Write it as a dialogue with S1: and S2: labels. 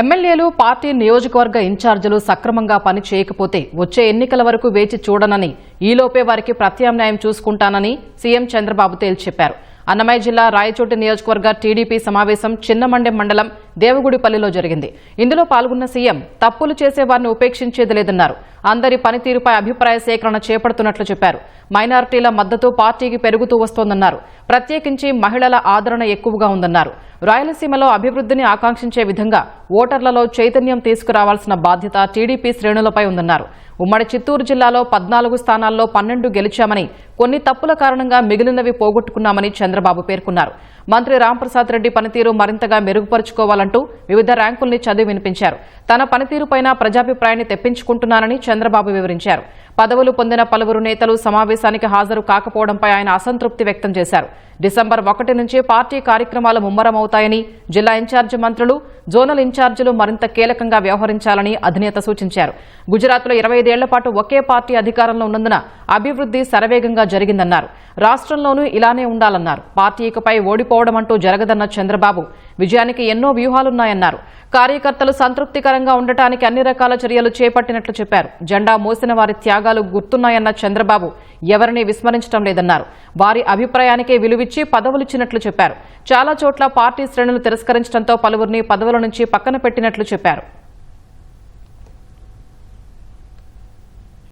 S1: ఎమ్మెల్యేలు పార్టీ నియోజకవర్గ ఇన్ఛార్జీలు సక్రమంగా పని చేయకపోతే వచ్చే ఎన్నికల వరకు వేచి చూడనని ఈలోపే వారికి ప్రత్యామ్నాయం చూసుకుంటానని సీఎం చంద్రబాబు తేల్చి చెప్పారు అన్నమయ్య జిల్లా రాయచోటి నియోజకవర్గ టీడీపీ సమావేశం చిన్నమండెం మండలం దేవగుడిపల్లిలో జరిగింది. ఇందులో పాల్గొన్న సీఎం తప్పులు చేసేవారిని ఉపేక్షించేది లేదన్నారు. అందరి పనితీరుపై అభిప్రాయ సేకరణ చేపడుతున్నట్లు చెప్పారు. మైనారిటీల మద్దతు పార్టీకి పెరుగుతూ వస్తోందన్నారు. ప్రత్యేకించి మహిళల ఆదరణ ఎక్కువగా ఉందన్నారు. రాయలసీమలో అభివృద్ధిని ఆకాంక్షించే విధంగా ఓటర్లలో చైతన్యం తీసుకురావాల్సిన బాధ్యత టీడీపీ శ్రేణులపై ఉందన్నారు. ఉమ్మడి చిత్తూరు జిల్లాలో పద్నాలుగు స్థానాల్లో పన్నెండు గెలిచామని కొన్ని తప్పుల కారణంగా మిగిలినవి పోగొట్టుకున్నామని చంద్రబాబు పేర్కొన్నారు. మంత్రి రాంప్రసాద్ రెడ్డి పనితీరు మరింతగా మెరుగుపరుచుకోవాలంటూ వివిధ ర్యాంకుల్ని చదివి వినిపించారు. తన పనితీరుపైన ప్రజాభిప్రాయాన్ని తెప్పించుకుంటున్నానని చంద్రబాబు వివరించారు. పదవులు పొందిన పలువురు నేతలు సమావేశానికి హాజరు కాకపోవడంపై ఆయన అసంతృప్తి వ్యక్తం చేశారు. డిసెంబర్ ఒకటి నుంచి పార్టీ కార్యక్రమాలు ముమ్మరమవుతాయని జిల్లా ఇన్ఛార్జి మంత్రులు జోనల్ ఇన్ఛార్జీలు మరింత కీలకంగా వ్యవహరించాలని అధినేత సూచించారు. గుజరాత్లో ఇరవై ఐదేళ్ళ పాటు ఒకే పార్టీ అధికారంలో ఉన్నందున అభివృద్ధి శరవేగంగా జరిగిందన్నారు. రాష్ట్రంలోనూ ఇలానే ఉండాలన్నారు. పార్టీ ఇకపై ఓడిపోవడం అంటూ జరగదన్న చంద్రబాబు విజయానికి ఎన్నో వ్యూహాలున్నాయన్నారు. కార్యకర్తలు సంతృప్తికరంగా ఉండటానికి అన్ని రకాల చర్యలు చేపట్టినట్లు చెప్పారు. జెండా మోసిన వారి త్యాగాలు గుర్తున్నాయన్న చంద్రబాబు ఎవరిని విస్మరించడం లేదన్నారు. వారి అభిప్రాయానికే విలువిచ్చి పదవులిచ్చినట్లు చెప్పారు. చాలా చోట్ల పార్టీ శ్రేణులు తిరస్కరించడంతో పలువురిని పదవుల నుంచి పక్కన పెట్టినట్లు చెప్పారు.